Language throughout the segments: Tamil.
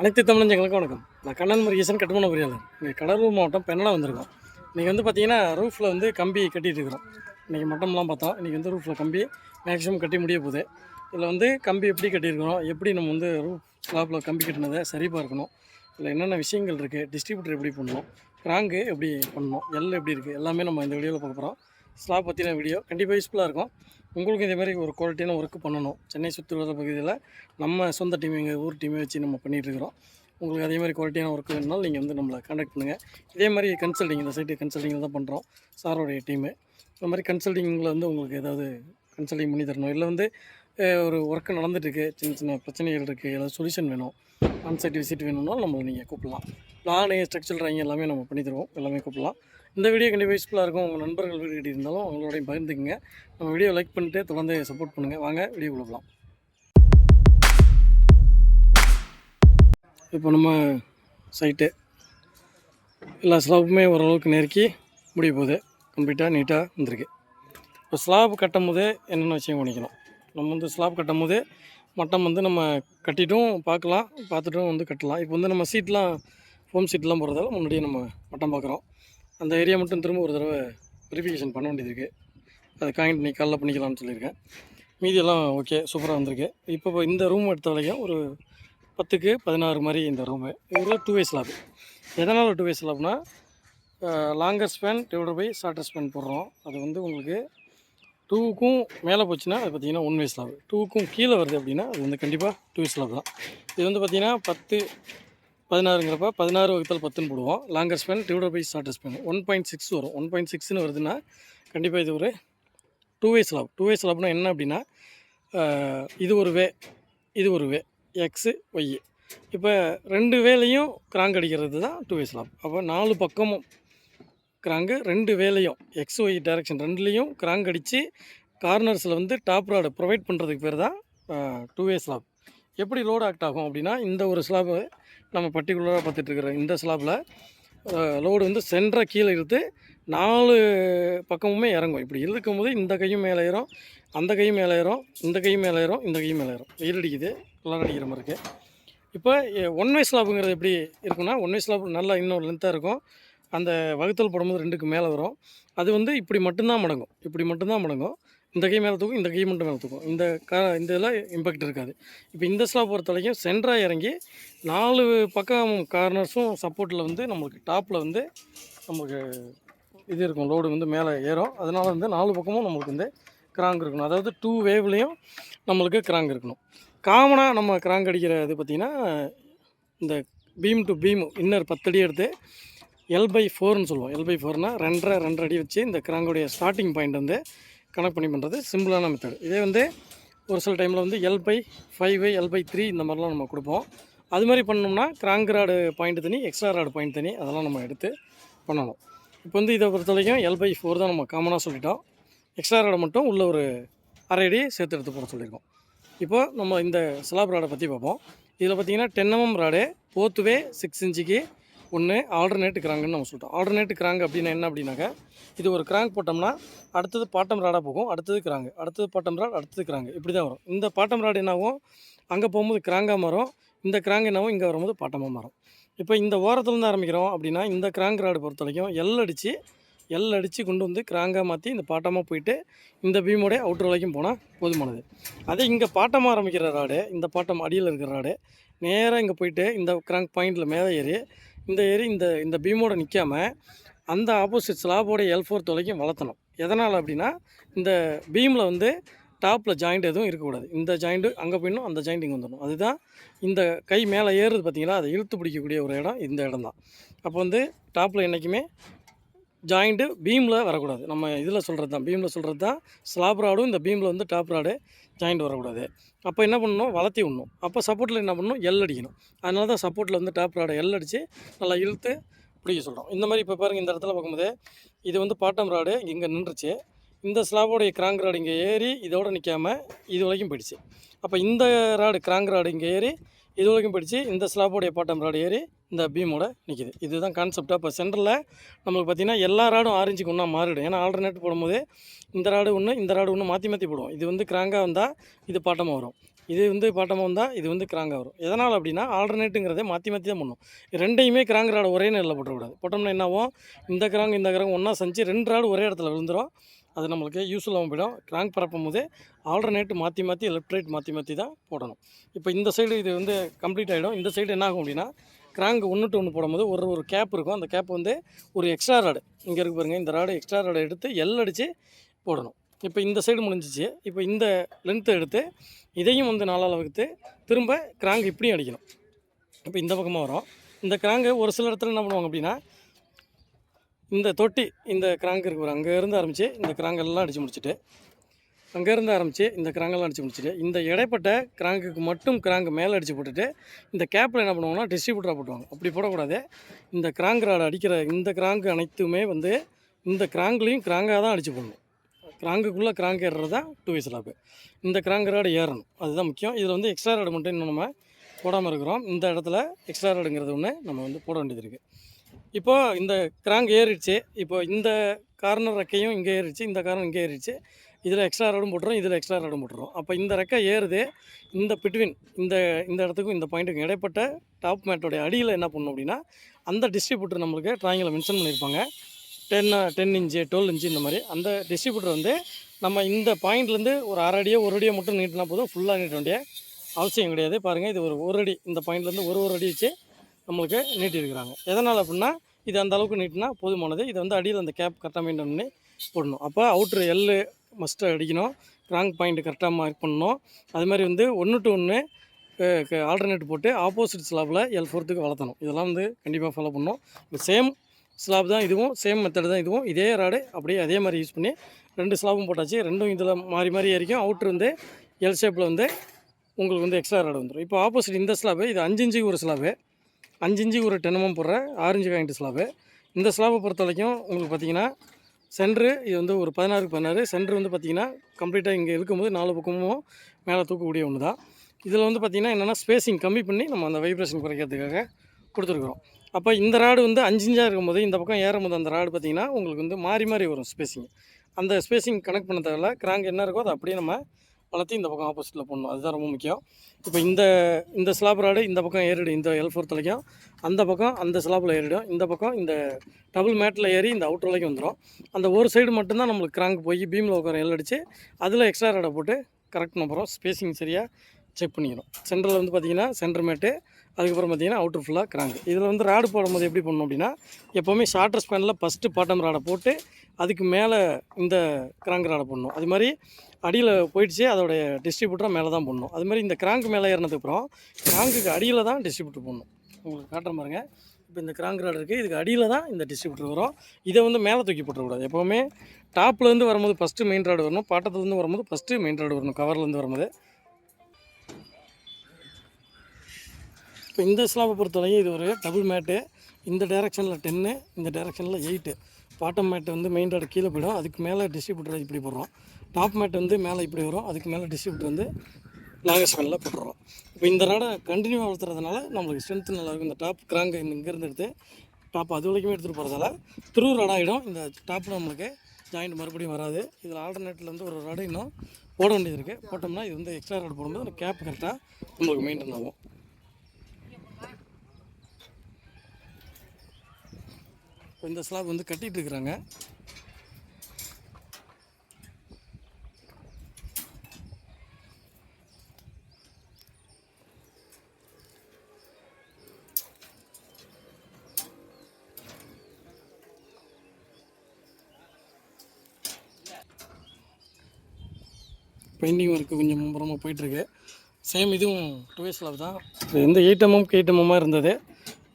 அனைத்து தமிழஞ்சங்களுக்கும் வணக்கம். நான் கண்ணன் முருகேசன் கட்டுமான பொறியாளர் இங்கே கடலூர் மாவட்டம் பெண்ணலாம் வந்திருக்கோம். இன்றைக்கி வந்து பார்த்தீங்கன்னா ரூஃபில் வந்து கம்பி கட்டிட்டு இருக்கிறோம். இன்றைக்கி மட்டம்லாம் பார்த்தோம். இன்றைக்கி வந்து ரூஃபில் கம்பி மேக்ஸிமம் கட்டி முடிய போகுது. இதில் வந்து கம்பி எப்படி கட்டியிருக்கிறோம்? எப்படி நம்ம வந்து ரூஃப் ஸ்லாப்பில் கம்பி கட்டினதை சரி பார்க்கணும். இதில் என்னென்ன விஷயங்கள் இருக்குது டிஸ்ட்ரிபியூட்டர் எப்படி பண்ணணும்? கிராங்கு எப்படி பண்ணணும்? எல் எப்படி இருக்குது எல்லாமே நம்ம இந்த வீடியோவில் பார்க்க போகிறோம் ஸ்லாப் பற்றின வீடியோ கண்டிப்பாக யூஸ்ஃபுல்லாக இருக்கும். உங்களுக்கு இதே மாதிரி ஒரு குவாலிட்டியான ஒர்க்கு பண்ணணும். சென்னை சுற்றுலா பகுதியில் நம்ம சொந்த டீம் எங்கள் ஊர் டீமே வச்சு நம்ம பண்ணிகிட்டு இருக்கிறோம். உங்களுக்கு அதே மாதிரி குவாலிட்டியான ஒர்க் வேணுனாலும் நீங்கள் வந்து நம்மளை காண்டாக்ட் பண்ணுங்கள் இதே மாதிரி கன்சல்டிங் இந்த சைட்டு கன்சல்ட்டிங் தான் பண்ணுறோம் சாரோடைய டீமு இந்த மாதிரி கன்சல்டிங்கில் வந்து உங்களுக்கு ஏதாவது கன்சல்டிங் பண்ணி தரணும். இல்லை வந்து ஒரு ஒர்க்கு நடந்துட்டுருக்கு சின்ன சின்ன பிரச்சனைகள் இருக்குது ஏதாவது சொல்யூஷன் வேணும். ஆன்சைட் விசிட் வேணும்னாலும் நம்மளை நீங்கள் கூப்பிடலாம். பிளானு ஸ்ட்ரக்சர் ட்ராயிங் எல்லாமே நம்ம பண்ணி தருவோம். எல்லாமே கூப்பிடலாம். இந்த வீடியோ கண்டிப்பாக யூஸ்ஃபுல்லாக இருக்கும். உங்கள் நண்பர்கள் வீடு கிட்ட இருந்தாலும் அவங்களோடையும் பகிர்ந்துக்குங்க. நம்ம வீடியோ லைக் பண்ணிட்டு தொடர்ந்து சப்போர்ட் பண்ணுங்கள் வாங்க வீடியோ கொடுக்கலாம் இப்போ நம்ம சைட்டு எல்லா ஸ்லாப்புமே ஓரளவுக்கு நெருக்கி முடிய போகுது. கம்ப்ளீட்டாக நீட்டாக வந்திருக்கு. இப்போ ஸ்லாப் கட்டும் போதே என்னென்ன விஷயம் பண்ணிக்கணும் நம்ம வந்து ஸ்லாப் கட்டும் போதே மட்டம் வந்து நம்ம கட்டிட்டும் பார்க்கலாம் பார்த்துட்டும் வந்து கட்டலாம். இப்போ வந்து நம்ம சீட்லாம் ஃபோம் சீட்லாம் போகிறதால முன்னாடியே நம்ம மட்டம் பார்க்குறோம். அந்த ஏரியா மட்டும் திரும்ப ஒரு தடவை வெரிஃபிகேஷன் பண்ண வேண்டியது இருக்குது அது காயின் நீ காலைல பண்ணிக்கலாம்னு சொல்லியிருக்கேன். மீதியெல்லாம் ஓகே சூப்பராக வந்திருக்கு. இப்போ இந்த ரூம் எடுத்த வரைக்கும் ஒரு பத்துக்கு பதினாறு மாதிரி இந்த ரூமு இது டூ வே ஸ்லாப் எதனால் two way ஸ்லாப்னா longer span divider by shorter span போடுறோம். அது வந்து உங்களுக்கு டூவுக்கும் மேலே போச்சுன்னா அது பார்த்தீங்கன்னா ஒன் வே ஸ்லாப் டூவுக்கும் கீழே வருது அப்படின்னா அது வந்து கண்டிப்பாக டூ வே ஸ்லாப் தான். இது வந்து பார்த்திங்கன்னா பத்து பதினாறுங்கிறப்ப பதினாறு வகுத்தல் பத்துன்னு போடுவோம். Longer span divider by shorter span one point six வரும். ஒன் பாயிண்ட் சிக்ஸ்னு வருதுன்னா கண்டிப்பாக இது ஒரு two way slab two way ஸ்லாப்னா என்ன அப்படின்னா இது ஒரு வே இது ஒரு வே எக்ஸு ஒய் இப்போ ரெண்டு வேலையும் கிராங்க் அடிக்கிறது தான் டூ வே ஸ்லாப் அப்போ நாலு பக்கமும் கிராங்கு ரெண்டு வேலையும் எக்ஸ் ஒய் டைரக்ஷன் ரெண்டுலேயும் கிராங்க் அடித்து கார்னர்ஸில் வந்து டாப் ராடு ப்ரொவைட் பண்ணுறதுக்கு பேர் தான் டூ வே ஸ்லாப் எப்படி லோடு ஆக்ட் ஆகும் அப்படின்னா இந்த ஒரு ஸ்லாபு நம்ம பர்டிகுலராக பார்த்துட்ருக்குறோம் இந்த ஸ்லாப்பில் லோடு வந்து சென்ட்ராக கீழே இழுத்து நாலு பக்கமுமே இறங்கும். இப்படி இழுக்கும் போது இந்த கையும் மேலே ஏறும் அந்த கையும் மேலே ஏறும் இந்த கையும் மேலே ஏறும் இந்த கையும் மேலே ஏறும். வெயில் அடிக்குது கலர் அடிக்கிற மாதிரி இருக்குது இப்போ ஒன் வே ஸ்லாப்புங்கிறது எப்படி இருக்குன்னா ஒன் வே ஸ்லாப் நல்லா இன்னும் லென்த்தாக இருக்கும். அந்த வகுத்தல் போடும்போது ரெண்டுக்கு மேலே வரும். அது வந்து இப்படி மட்டும்தான் மடங்கும். இப்படி மட்டும்தான் மடங்கும். இந்த கை மேலே தூக்கும் இந்த கை மட்டும் மேலே தூக்கும் இந்த கா இந்த இதில் இம்பேக்ட் இருக்காது. இப்போ இந்த ஸ்லா பொறுத்த வரைக்கும் சென்டராக இறங்கி நாலு பக்கம் கார்னர்ஸும் சப்போர்ட்டில் வந்து நம்மளுக்கு டாப்பில் வந்து நமக்கு இது இருக்கும் லோடு வந்து மேலே ஏறும். அதனால் வந்து நாலு பக்கமும் நம்மளுக்கு வந்து கிராங்க் இருக்கணும். அதாவது டூ வேவ்லேயும் நம்மளுக்கு கிராங்க் இருக்கணும். காமனாக நம்ம கிராங்க் அடிக்கிற இது பார்த்திங்கன்னா இந்த பீம் டு பீம் இன்னர் பத்தடி எடுத்து எல் பை ஃபோர்னு சொல்லுவோம். எல் பை ஃபோர்னால் ரெண்டரை ரெண்டரை அடி வச்சு இந்த கிராங்கோடைய ஸ்டார்டிங் பாயிண்ட் வந்து கனெக்ட் பண்ணி பண்ணுறது சிம்பிளான மெத்தட் இதே வந்து ஒரு சில டைமில் வந்து L by five L by three இந்த மாதிரிலாம் நம்ம கொடுப்போம். அது மாதிரி பண்ணோம்னா கிராங்க் ராடு பாயிண்ட் தனி எக்ஸ்ட்ரா ராடு பாயிண்ட் தனி அதெல்லாம் நம்ம எடுத்து பண்ணணும். இப்போ வந்து இதை பொறுத்த வரைக்கும் எல் பை ஃபோர் தான் நம்ம காமனாக சொல்லிட்டோம். எக்ஸ்ட்ரா ராடை மட்டும் உள்ள ஒரு அரை அடி சேர்த்து எடுத்து போட சொல்லியிருக்கோம். இப்போ நம்ம இந்த ஸ்லாப் ராடை பற்றி பார்ப்போம். இதில் பார்த்தீங்கன்னா ten mm rod both way six இன்ச்சுக்கு ஒன்று ஆல்டர்னேட் கிராங்குன்னு நம்ம சொல்லிட்டோம் ஆல்டர்னேட் கிராங்க் அப்படின்னா என்ன அப்படின்னாக்கா இது ஒரு கிராங்க் போட்டோம்னா அடுத்தது பாட்டம் ராடாக போகும். அடுத்தது கிராங்கு அடுத்தது பாட்டம் ராட் அடுத்தது கிராங்கு இப்படி தான் வரும். இந்த பாட்டம் ராடு என்னாகும்? அங்கே போகும்போது கிராங்காக மாறும். இந்த கிராங்க் என்னாகும்? இங்கே வரும்போது பாட்டமாக மாறும். இப்போ இந்த ஓரத்துலேருந்து ஆரம்பிக்கிறோம் அப்படின்னா இந்த கிராங்க் ராடு பொறுத்த வரைக்கும் எல் அடித்து எல் அடித்து கொண்டு வந்து கிராங்காக மாற்றி இந்த பாட்டமாக போயிட்டு இந்த பீமோடைய அவுட்ரு வரைக்கும் போனால் போதுமானது. அதே இங்கே பாட்டமாக ஆரம்பிக்கிற ராடு இந்த பாட்டம் அடியில் இருக்கிற ராடு நேராக இங்கே போயிட்டு இந்த கிராங்க் பாயிண்டில் மேலே ஏறி. இந்த ஏரி இந்த இந்த பீமோட நிற்காம அந்த ஆப்போசிட் ஸ்லாபோட எல் ஃபோர் தொலைக்கும் வளர்த்தணும். எதனால் அப்படின்னா இந்த பீமில் வந்து டாப்பில் ஜாயிண்ட் எதுவும் இருக்கக்கூடாது. இந்த ஜாயிண்ட்டு அங்கே போயிடணும் அந்த ஜாயிண்ட் இங்கே வந்துடணும். அதுதான் இந்த கை மேலே ஏறுறது பார்த்தீங்களா? அதை இழுத்து பிடிக்கக்கூடிய ஒரு இடம் இந்த இடம் தான் அப்போ வந்து டாப்பில் என்றைக்குமே ஜாயிண்ட்டு பீமில் வரக்கூடாது. நம்ம இதில் சொல்கிறது தான் பீமில் சொல்கிறது தான் ஸ்லாப் ராடும் இந்த பீமில் வந்து டாப் ராடு ஜாயிண்ட் வரக்கூடாது. அப்போ என்ன பண்ணணும்? வளர்த்தி விடணும். அப்போ சப்போர்ட்டில் என்ன பண்ணணும்? எல் அடிக்கணும். அதனால தான் சப்போர்ட்டில் வந்து டாப் ராடை எல் அடித்து நல்லா இழுத்து பிடிக்க சொல்கிறோம் இந்த மாதிரி இப்போ பாருங்கள் இந்த இடத்துல பார்க்கும்போது இது வந்து பாட்டம் ராடு இங்கே நின்றுச்சு. இந்த ஸ்லாபோடைய கிராங்க் ராடு இங்கே ஏறி இதோட நிற்காமல் இது வரைக்கும் போயிடுச்சு. அப்போ இந்த ராடு கிராங்க் ராடு இங்கே ஏறி இது வரைக்கும் போயிடுச்சு. இந்த ஸ்லாபோடைய பாட்டம் ராடு ஏறி இந்த பீமோட நிற்கிது இதுதான் கான்செப்டாக இப்போ சென்டரில் நம்மளுக்கு பார்த்தீங்கன்னா எல்லா ராடும் ஆரஞ்சுக்கு ஒன்றா மாறிடும். ஏன்னா ஆல்டர்னேட் போடும்போது இந்த ராடு ஒன்று இந்த ராடு ஒன்று மாற்றி மாற்றி போடுவோம். இது வந்து கிராங்காக வந்தால் இது பாட்டமாக வரும். இது வந்து பாட்டமாக வந்தால் இது வந்து கிராங்காக வரும். எதனால் அப்படின்னா ஆல்டர்னேட்டுங்கிறதே மாற்றி மாற்றி தான் பண்ணும் ரெண்டையுமே கிராங்க் ராடு ஒரே நேரில் போட்டக்கூடாது போட்டோம்னா என்ன ஆகும் இந்த கிராங்க் இந்த கிராங்க் ஒன்றா செஞ்சு ரெண்டு ராடு ஒரே இடத்துல விழுந்துடும் அது நம்மளுக்கு யூஸ்ஃபுல்லாகவும் போயிடும். கிராங்க் பரப்பும் போது ஆல்டர்னேட் மாற்றி மாற்றி லெஃப்ட் ரைட் மாற்றி மாற்றி தான் போடணும். இப்போ இந்த சைடு இது வந்து கம்ப்ளீட் ஆகிடும் இந்த சைடு என்ன ஆகும் அப்படின்னா கிராங்க் ஒன்று டு ஒன்று போடும்போது ஒரு ஒரு கேப் இருக்கும். அந்த கேப் வந்து ஒரு எக்ஸ்ட்ரா ராடு இங்கே இருக்கு பாருங்கள் இந்த ராடு எக்ஸ்ட்ரா ராடை எடுத்து எல் அடித்து போடணும். இப்போ இந்த சைடு முடிஞ்சிச்சு. இப்போ இந்த லென்த்தை எடுத்து இதையும் வந்து நாலால் வகுத்து திரும்ப கிராங்க் இப்படியும் அடிக்கணும். இப்போ இந்த பக்கமாக வரும். இந்த கிராங்கு ஒரு சில இடத்துல என்ன பண்ணுவாங்க அப்படின்னா இந்த தொட்டி இந்த கிராங்க் இருக்கு அங்கேருந்து அங்கே இருந்து ஆரம்பித்து இந்த கிராங்கெல்லாம் அடித்து முடிச்சுட்டு அங்கேருந்து ஆரம்பித்து இந்த கிராங்கெல்லாம் அடித்து முடிச்சுட்டு இந்த இடைப்பட்ட கிராங்குக்கு மட்டும் கிராங்கு மேலே அடித்து போட்டுட்டு இந்த கேப்பில் என்ன பண்ணுவாங்கன்னா டிஸ்ட்ரிபியூட்டராக போட்டுவாங்க அப்படி போடக்கூடாது. இந்த கிராங்க் ராடு அடிக்கிற இந்த கிராங்கு அனைத்துமே வந்து இந்த கிராங்க்லேயும் கிராங்காக தான் அடித்து போடணும். கிராங்குக்குள்ளே கிராங்க் ஏறுறது தான் டூ வீஸ் லாப்பு இந்த கிராங்க் ராடு ஏறணும். அதுதான் முக்கியம். இதில் வந்து எக்ஸ்ட்ரா ராடு மட்டும் இன்னும் நம்ம போடாமல் இருக்கிறோம். இந்த இடத்துல எக்ஸ்ட்ரா ராடுங்கிறது ஒன்று நம்ம வந்து போட வேண்டியது இருக்குது இப்போது இந்த கிராங்க் ஏறிடுச்சு. இப்போ இந்த கார்னர் ரெக்கையும் இங்கே ஏறிடுச்சு. இந்த கார்னர் இங்கே ஏறிடுச்சு. இதில் எக்ஸ்ட்ரா ராடும் போட்டுரும் இதில் எக்ஸ்ட்ரா ராடும் போட்டுரும் அப்போ இந்த ரெக்கை ஏறுது. இந்த பிட்வீன் இந்த இந்த இடத்துக்கும் இந்த பாயிண்ட்டுக்கும் இடைப்பட்ட டாப் மேட்டோடைய அடியில் என்ன பண்ணணும் அப்படின்னா அந்த டிஸ்ட்ரிபியூட்டர் நம்மளுக்கு ட்ராயிங்கில் மென்ஷன் பண்ணியிருப்பாங்க. Ten ten inch twelve inch இந்த மாதிரி. அந்த டிஸ்ட்ரிபியூட்டர் வந்து நம்ம இந்த பாயிண்ட்லேருந்து ஒரு அரை அடியோ ஒரு அடியோ மட்டும் நீட்டினா போதும். ஃபுல்லாக நீட்ட வேண்டிய அவசியம் கிடையாது. பாருங்கள் இது ஒரு ஒரு அடி. இந்த பாயிண்ட்லேருந்து ஒரு ஒரு அடி வச்சு நம்மளுக்கு நீட்டியிருக்கிறாங்க. எதனால் அப்படின்னா இது அந்த அளவுக்கு நீட்டினா போதுமானது. இது வந்து அடியில் அந்த கேப் கரெக்டாக மெயின்டைன் பண்ணி போடணும். அப்போ அவுட்ரு எல்லு மஸ்ட்டு அடிக்கணும். ராங் பாயிண்ட் கரெக்டாக மார்க் பண்ணணும். அது மாதிரி வந்து ஒன்று டு ஒன்று ஆல்டர்னேட் போட்டு ஆப்போசிட் ஸ்லாப்பில் எல் ஃபோர்த்துக்கு வளர்த்தணும். இதெல்லாம் வந்து கண்டிப்பாக ஃபாலோ பண்ணணும். இப்போ சேம் ஸ்லாப் தான் இதுவும் சேம் மெத்தட் தான் இதுவும். இதே ராடு அப்படியே அதே மாதிரி யூஸ் பண்ணி ரெண்டு ஸ்லாபும் போட்டாச்சு. ரெண்டும் இதில் மாறி மாறி ஏறிக்கும். அவுட்ரு வந்து எல் ஷேப்பில் வந்து உங்களுக்கு வந்து எக்ஸ்ட்ரா ராடு வந்துடும் இப்போ ஆப்போசிட் இந்த ஸ்லாபு இது அஞ்சு இஞ்சுக்கு ஒரு ஸ்லாபு அஞ்சு இஞ்சுக்கு ஒரு டென்னமும் mm போடுற ஆரஞ்சு காயிண்ட் ஸ்லாபு இந்த ஸ்லாபை பொறுத்த வரைக்கும் உங்களுக்கு பார்த்தீங்கன்னா சென்ட்ரு இது வந்து ஒரு பதினாறுக்கு பதினாறு சென்ட்ரு வந்து பார்த்தீங்கன்னா கம்ப்ளீட்டாக இங்கே இருக்கும்போது நாலு பக்கமும் மேலே தூக்கக்கூடிய ஒன்று தான். இதில் வந்து பார்த்திங்கன்னா என்னென்னா ஸ்பேசிங் கம்மி பண்ணி நம்ம அந்த வைப்ரேஷன் குறைக்கிறதுக்காக கொடுத்துருக்குறோம். அப்போ இந்த ராடு வந்து அஞ்சு இன்ச்சாக இருக்கும்போது இந்த பக்கம் ஏறும்போது அந்த ராடு பார்த்திங்கன்னா உங்களுக்கு வந்து மாறி மாறி வரும் ஸ்பேசிங் அந்த ஸ்பேசிங் கனெக்ட் பண்ண தேவையில்ல கிராங்க் என்ன இருக்கோ அதை அப்படியே நம்ம வளர்த்து இந்த பக்கம் ஆப்போசிட்டில் போடணும். அதுதான் ரொம்ப முக்கியம். இப்போ இந்த இந்த ஸ்லாப் ராடு இந்த பக்கம் ஏறிடும் இந்த எல் ஃபோர்த் வரைக்கும் அந்த பக்கம் அந்த ஸ்லாப்பில் ஏறிடும். இந்த பக்கம் இந்த டபுள் மேட்டில் ஏறி இந்த அவுட்டர் வரைக்கும் வந்துடும் அந்த ஒரு சைடு மட்டும்தான் நம்மளுக்கு கிராங்க் போய் பீமில் உட்கார எல் அடித்து அதில் எக்ஸ்ட்ரா ராடை போட்டு கரெக்ட் பண்ணுறோம் ஸ்பேசிங் சரியாக செக் பண்ணிக்கணும் சென்டரில் வந்து பார்த்திங்கன்னா சென்டர் மேட்டு அதுக்கப்புறம் பார்த்தீங்கன்னா அவுட்டர் ஃபுல்லாக கிராங்க் இதில் வந்து ராடு போடும்போது எப்படி பண்ணணும் அப்படின்னா எப்போவுமே ஷார்ட்டர் ஸ்பேனில் ஃபஸ்ட்டு பாட்டம் ராடை போட்டு அதுக்கு மேலே இந்த கிராங்க் ராடை போடணும். அது மாதிரி அடியில் போயிடுச்சு அதோடைய டிஸ்ட்ரிபியூட்டராக மேலே தான் போடணும். அதுமாதிரி இந்த கிராங்க் மேலே ஏறினதுக்கப்புறம் கிராங்குக்கு அடியில் தான் டிஸ்ட்ரிபியூட்டர் போடணும். உங்களுக்கு காட்டுற பாருங்கள் இப்போ இந்த கிராங்க் ராடு இருக்குது இதுக்கு அடியில் தான் இந்த டிஸ்ட்ரிபியூட்டர் வரும். இதை வந்து மேலே தூக்கி போட்டுறக்கூடாது. எப்போவுமே டாப்லேருந்து வரும்போது ஃபஸ்ட்டு மெயின் ராடு வரணும் பாட்டத்துலேருந்து வரும்போது ஃபஸ்ட்டு மெயின் ராடு வரணும் கவர்லேருந்து வரும்போது. இப்போ இந்த ஸ்லாபை பொறுத்தவரைக்கும் இது ஒரு டபுள் மேட்டு இந்த டைரக்ஷனில் டென்னு இந்த டைரெக்ஷனில் எயிட்டு பாட்டம் மேட்டு வந்து மெயின் ராடு கீழே போயிடும். அதுக்கு மேலே டிஸ்ட்ரிபியூட்டர் இப்படி போடுறோம். டாப் மேட் வந்து மேலே இப்படி வரும். அதுக்கு மேலே டிஸ்ட்ரிபியூட் வந்து நாகஸ்வனில் மேனில் போட்டுறோம். இப்போ இந்த நாடை கண்டினியூவாக வளர்த்துறதுனால நம்மளுக்கு ஸ்ட்ரென்த்து நல்லாயிருக்கும் இந்த டாப் கிராங்க் இங்கேருந்து எடுத்து டாப் அது வரைக்குமே எடுத்துகிட்டு போகிறதால த்ரூ ரடாயிடும் இந்த டாப்பில் நம்மளுக்கு ஜாயிண்ட் மறுபடியும் வராது. இதில் ஆல்டர்னேட்டில் வந்து ஒரு ரடை இன்னும் போட வேண்டியது இருக்குது போட்டோம்னா இது வந்து எக்ஸ்ட்ரா ரோடு போடும்போது அந்த கேப் கரெக்டாக நம்மளுக்கு மெயின்டைன் ஆகும். இந்த ஸ்லாப் வந்து கட்டிகிட்டு இருக்கிறாங்க. பெயிண்டிங் ஒர்க்கு கொஞ்சம் மும்புறமாக போயிட்டுருக்கு. சேம் இதுவும் டூ இயர்ஸ் லவ் தான். எந்த எயிட் எம்எம் எயிட் எம்எம்மாக இருந்தது.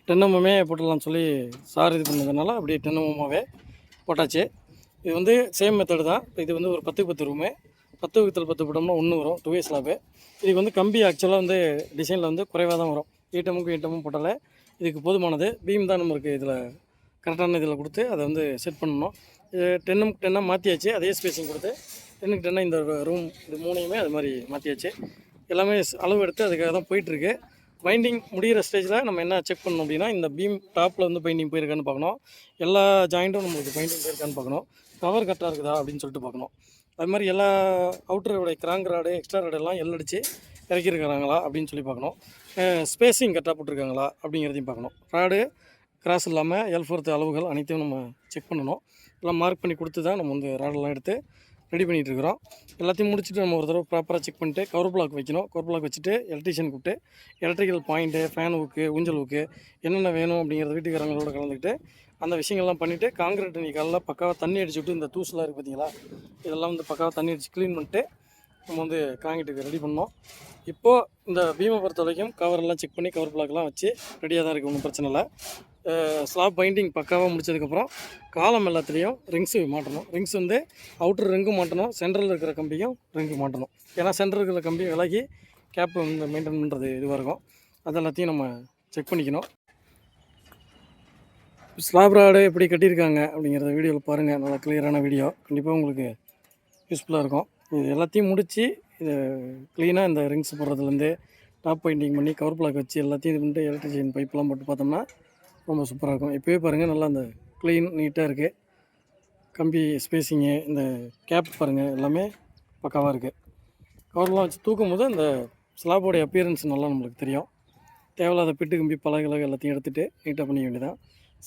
டென் எம்எம்மே போட்டுடலாம்னு சொல்லி சார் இது பண்ணதுனால அப்படியே டென் போட்டாச்சு. இது வந்து சேம் மெத்தடு தான். இது வந்து ஒரு பத்துக்கு பத்து ரூமு பத்து வகுத்தல் பத்து போட்டோம்னா ஒன்று வரும் டூ இயர்ஸ் லாபு இதுக்கு வந்து கம்பி ஆக்சுவலாக வந்து டிசைனில் வந்து குறைவாக தான் வரும். எயிட் ஈட்டமும் போட்டாலே. இதுக்கு போதுமானது. பீம் தான் நம்மளுக்கு இதில் கரெக்டான இதில் கொடுத்து அதை வந்து செட் பண்ணணும். இது டென்னும் டென்னாக மாற்றியாச்சு அதே ஸ்பேஸிங் கொடுத்து டென்னுக்கு இந்த ரூம் இது மூணையுமே அது மாதிரி மாற்றியாச்சு எல்லாமே அளவு எடுத்து அதுக்காக தான் போயிட்டுருக்கு. பைண்டிங் முடிகிற ஸ்டேஜில் நம்ம என்ன செக் பண்ணணும் அப்படின்னா இந்த பீம் டாப்பில் வந்து பைண்டிங் போயிருக்கான்னு பார்க்கணும். எல்லா ஜாயிண்ட்டும் நம்மளுக்கு பைண்டிங் போயிருக்கான்னு பார்க்கணும். கவர் கரெக்டாக இருக்குதா அப்படின்னு சொல்லிட்டு பார்க்கணும். அது மாதிரி எல்லா அவுட்டருடைய கிராங்க் ராடு எக்ஸ்ட்ரா ராடு எல்லாம் எல்லடிச்சு இறக்கியிருக்கிறாங்களா அப்படின்னு சொல்லி பார்க்கணும். ஸ்பேஸிங் கரெக்டாக போட்டிருக்காங்களா அப்படிங்கிறதையும் பார்க்கணும். ராடு கிராஸ் இல்லாமல் எல் ஃபோர்த்து அளவுகள் அனைத்தையும் நம்ம செக் பண்ணணும். எல்லாம் மார்க் பண்ணி கொடுத்து தான் நம்ம வந்து ராடெல்லாம் எடுத்து ரெடி பண்ணிகிட்டு இருக்கிறோம் எல்லாத்தையும் முடிச்சுட்டு நம்ம ஒரு தடவை ப்ராப்பராக செக் பண்ணிட்டு கவர் பிளாக் வைக்கணும். கவர் பிளாக் வச்சுட்டு எலக்ட்ரிஷியன் கூப்பிட்டு எலக்ட்ரிக்கல் பாயிண்ட்டு ஃபேன் ஊக்கு ஊஞ்சல் ஊக்கு என்னென்ன வேணும் அப்படிங்கிறத வீட்டுக்காரங்களோட கலந்துக்கிட்டு அந்த விஷயங்கள்லாம் பண்ணிவிட்டு காங்கிரீட் நீ காலைல பக்காவாக தண்ணி அடிச்சு விட்டு இந்த தூசுலாம் இருக்குது பார்த்தீங்களா இதெல்லாம் வந்து பக்காவாக தண்ணி அடித்து க்ளீன் பண்ணிட்டு நம்ம வந்து காங்கிரீட்டுக்கு ரெடி பண்ணோம். இப்போது இந்த பீமை பொறுத்த வரைக்கும் கவரெல்லாம் செக் பண்ணி கவர் பிளாக்லாம் வச்சு ரெடியாக தான் இருக்குது ஒன்றும் பிரச்சனை இல்லை. ஸ்லாப் பைண்டிங் பக்காவாக முடிச்சதுக்கப்புறம் காலம் எல்லாத்துலேயும் ரிங்ஸு மாட்டணும். ரிங்ஸ் வந்து அவுட்டர் ரிங்கும் மாட்டணும். சென்ட்ரல் இருக்கிற கம்பியும் ரிங்கு மாட்டணும். ஏன்னா சென்டரில் இருக்கிற கம்பி விலகி கேப் வந்து மெயின்டைன் பண்ணுறது இதுவாக இருக்கும். அது எல்லாத்தையும் நம்ம செக் பண்ணிக்கணும். ஸ்லாப் ராடு எப்படி கட்டியிருக்காங்க அப்படிங்கிறத வீடியோவில் பாருங்கள் நல்லா கிளியரான வீடியோ. கண்டிப்பாக உங்களுக்கு யூஸ்ஃபுல்லாக இருக்கும். இது எல்லாத்தையும் முடித்து இது க்ளீனாக இந்த ரிங்ஸ் போடுறதுலேருந்து டாப் பெயிண்டிங் பண்ணி கவர் பிளாக் வச்சு எல்லாத்தையும் இது பண்ணிட்டு எலக்ட்ரிஷியன் பைப்லாம் போட்டு பார்த்தோம்னா ரொம்ப சூப்பராக இருக்கும். இப்போயே பாருங்கள் நல்லா அந்த க்ளீன் நீட்டாக இருக்குது கம்பி ஸ்பேஸிங்கு இந்த கேப் பாருங்கள் எல்லாமே பக்காவாக இருக்குது கவர்லாம் வச்சு தூக்கும் போது அந்த ஸ்லாபோடைய அப்பியரன்ஸ் நல்லா நம்மளுக்கு தெரியும். தேவையில்லாத பிட்டு கம்பி பலகலக எல்லாத்தையும் எடுத்துகிட்டு நீட்டாக பண்ணிக்க வேண்டியதான்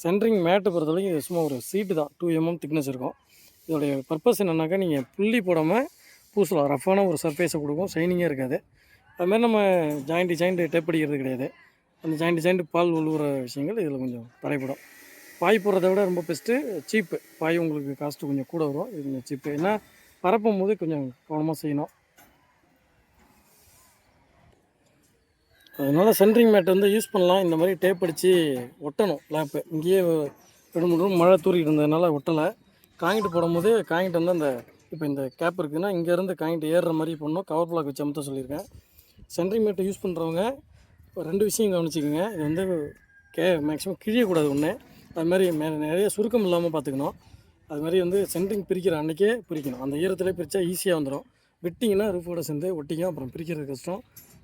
சென்ட்ரிங் மேட்டை பொறுத்தவரைக்கும் இது சும்மா ஒரு சீட்டு தான். டூ எம்எம் திக்னஸ் இருக்கும். இதோடைய பர்பஸ் என்னன்னாக்கா நீங்கள் புள்ளி போடாமல் பூசலாம். ரஃப்பான ஒரு சர்ஃபேஸை கொடுக்கும். ஷைனிங்காக இருக்காது. அதுமாதிரி நம்ம ஜாயிண்ட்டு ஜாயிண்ட்டு டேப் அடிக்கிறது கிடையாது. அந்த ஜாயிண்ட் ஜாயிண்ட் பால் உழுவுற விஷயங்கள் இதில் கொஞ்சம் தடைப்படும் பாய் போடுறத விட ரொம்ப பெஸ்ட்டு சீப்பு. பாய் உங்களுக்கு காஸ்ட்டு கொஞ்சம் கூட வரும். இது கொஞ்சம் சீப்பு. ஏன்னா பரப்பும் போது கொஞ்சம் கவனமாக செய்யணும். அதனால் சென்ட்ரிங் மேட் வந்து யூஸ் பண்ணலாம். இந்த மாதிரி டேப் அடித்து ஒட்டணும். லேப்பு இங்கேயே ரெண்டு மூணு மழை தூரிக்கிட்டு இருந்ததுனால ஒட்டலை. காங்கிட்டு போடும்போது காங்கிட்டு வந்து அந்த இப்போ இந்த கேப் இருக்குதுன்னா இங்கேருந்து காங்கிட்டு ஏறுற மாதிரி பண்ணணும். கவர் பிளாக் வச்சு அமுத்த சொல்லியிருக்கேன். சென்ட்ரிங் மேட்டை யூஸ் பண்ணுறவங்க இப்போ ரெண்டு விஷயம் கவனிச்சிக்கோங்க. இது வந்து கே மேக்ஸிமம் கிழியக்கூடாது ஒன்று அது மாதிரி மே நிறைய சுருக்கம் இல்லாமல் பார்த்துக்கணும் அது மாதிரி வந்து சென்ட்ரிங் பிரிக்கிற அன்றைக்கே பிரிக்கணும். அந்த ஈரத்திலே பிரித்தா ஈஸியாக வந்துடும் விட்டிங்கன்னா ரூஃபோட சேர்ந்து ஒட்டிங்க அப்புறம் பிரிக்கிறது கஷ்டம்.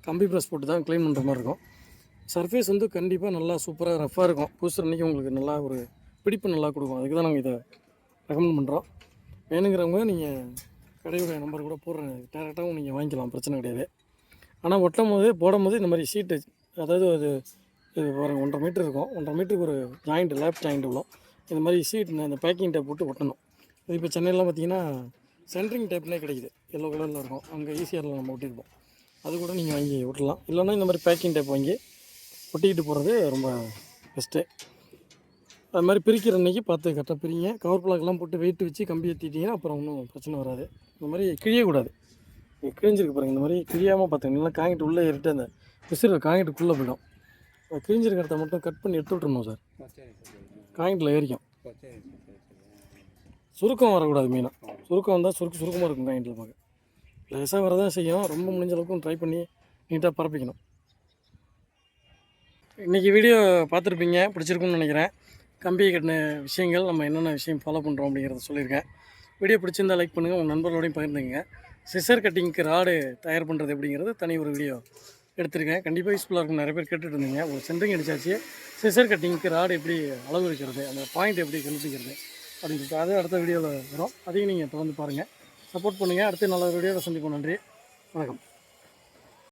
கம்பி ப்ரெஸ் போட்டு தான் க்ளீன் பண்ணுற மாதிரி இருக்கும். சர்ஃபேஸ் வந்து கண்டிப்பாக நல்லா சூப்பராக ரஃப்பாக இருக்கும். பூசுகிற அன்றைக்கி உங்களுக்கு நல்லா ஒரு பிடிப்பு நல்லா கொடுக்கும். அதுக்கு தான் நாங்கள் இதை ரெக்கமெண்ட் பண்ணுறோம் வேணுங்கிறவங்க நீங்கள் கடையுடைய நம்பர் கூட போடுறேன். டேரெக்டாகவும் நீங்கள் வாங்கிக்கலாம். பிரச்சனை கிடையாது. ஆனால் ஒட்டும் போது போடும் போது இந்த மாதிரி ஷீட்டு அதாவது அது இது பாருங்க ஒன்றரை மீட்டர் இருக்கும். ஒன்றரை மீட்டருக்கு ஒரு ஜாயிண்ட் லேப் ஜாயிண்ட் விழும் இந்த மாதிரி சீட் இந்த பேக்கிங் டேப் போட்டு ஒட்டணும். இது இப்போ சென்னையிலாம் பார்த்தீங்கன்னா சென்ட்ரிங் டேப்னே கிடைக்குது. எல்லோ கலரில் இருக்கும். அங்கே ஈஸியாக நம்ம ஒட்டியிருப்போம். அது கூட நீங்கள் வாங்கி விட்டுலாம் இல்லைன்னா இந்த மாதிரி பேக்கிங் டேப் வாங்கி ஒட்டிக்கிட்டு போகிறது ரொம்ப பெஸ்ட்டு அது மாதிரி பிரிக்கிற அன்றைக்கி பார்த்து கரெக்டாக பிரிங்க. கவர் பிளாக்லாம் போட்டு வெயிட் வச்சு கம்பி ஏற்றிட்டீங்கன்னா அப்புறம் ஒன்றும் பிரச்சனை வராது. இந்த மாதிரி கிழியக்கூடாது. கிழிஞ்சிருக்கு பாருங்கள் இந்த மாதிரி கிழியாமல் பார்த்துக்கணும் நல்லா காங்கிட்டு உள்ளே ஏறிட்டு அந்த விசிறு காங்கிட்டுக்குள்ளே போயிடும். அது கிழிஞ்சிருக்க இடத்த மட்டும் கட் பண்ணி எடுத்து விட்டுருணும் சார் காங்கிட்டில் ஏறிக்கும். சுருக்கம் வரக்கூடாது மெயினாக சுருக்கம் வந்தால் சுருக்கு சுருக்கமாக இருக்கும் காங்கிட்டில் பார்க்க. லேசாக வரதான் செய்யும். ரொம்ப முடிஞ்ச அளவுக்கு ட்ரை பண்ணி நீட்டாக பரப்பிக்கணும். இன்றைக்கி வீடியோ பார்த்துருப்பீங்க பிடிச்சிருக்குன்னு நினைக்கிறேன். கம்பி கட்டின விஷயங்கள் நம்ம என்னென்ன விஷயம் ஃபாலோ பண்ணுறோம் அப்படிங்கிறத சொல்லியிருக்கேன். வீடியோ பிடிச்சிருந்தா லைக் பண்ணுங்கள் உங்கள் நண்பர்களோடையும் பகிர்ந்துங்க சிசர் கட்டிங்க்கு ராடு தயார் பண்ணுறது எப்படிங்கிறது தனி ஒரு வீடியோ எடுத்திருக்கேன். கண்டிப்பாக யூஸ்ஃபுல்லாக இருக்கும். நிறைய பேர் கேட்டுட்டு இருந்தீங்க. ஒரு சென்ட்ரிங் அடிச்சாச்சு சிசர் கட்டிங்க்கு ராடு எப்படி அளவு வைக்கிறது அந்த பாயிண்ட் எப்படி கண்டுபிடிக்கிறது? அப்படின்னு சொல்லிட்டு அது அடுத்த வீடியோவில் வரும். அதையும் நீங்கள் தொடர்ந்து பாருங்கள் சப்போர்ட் பண்ணுங்கள் அடுத்து நல்ல வீடியோவில் சந்திப்போம். நன்றி. வணக்கம்.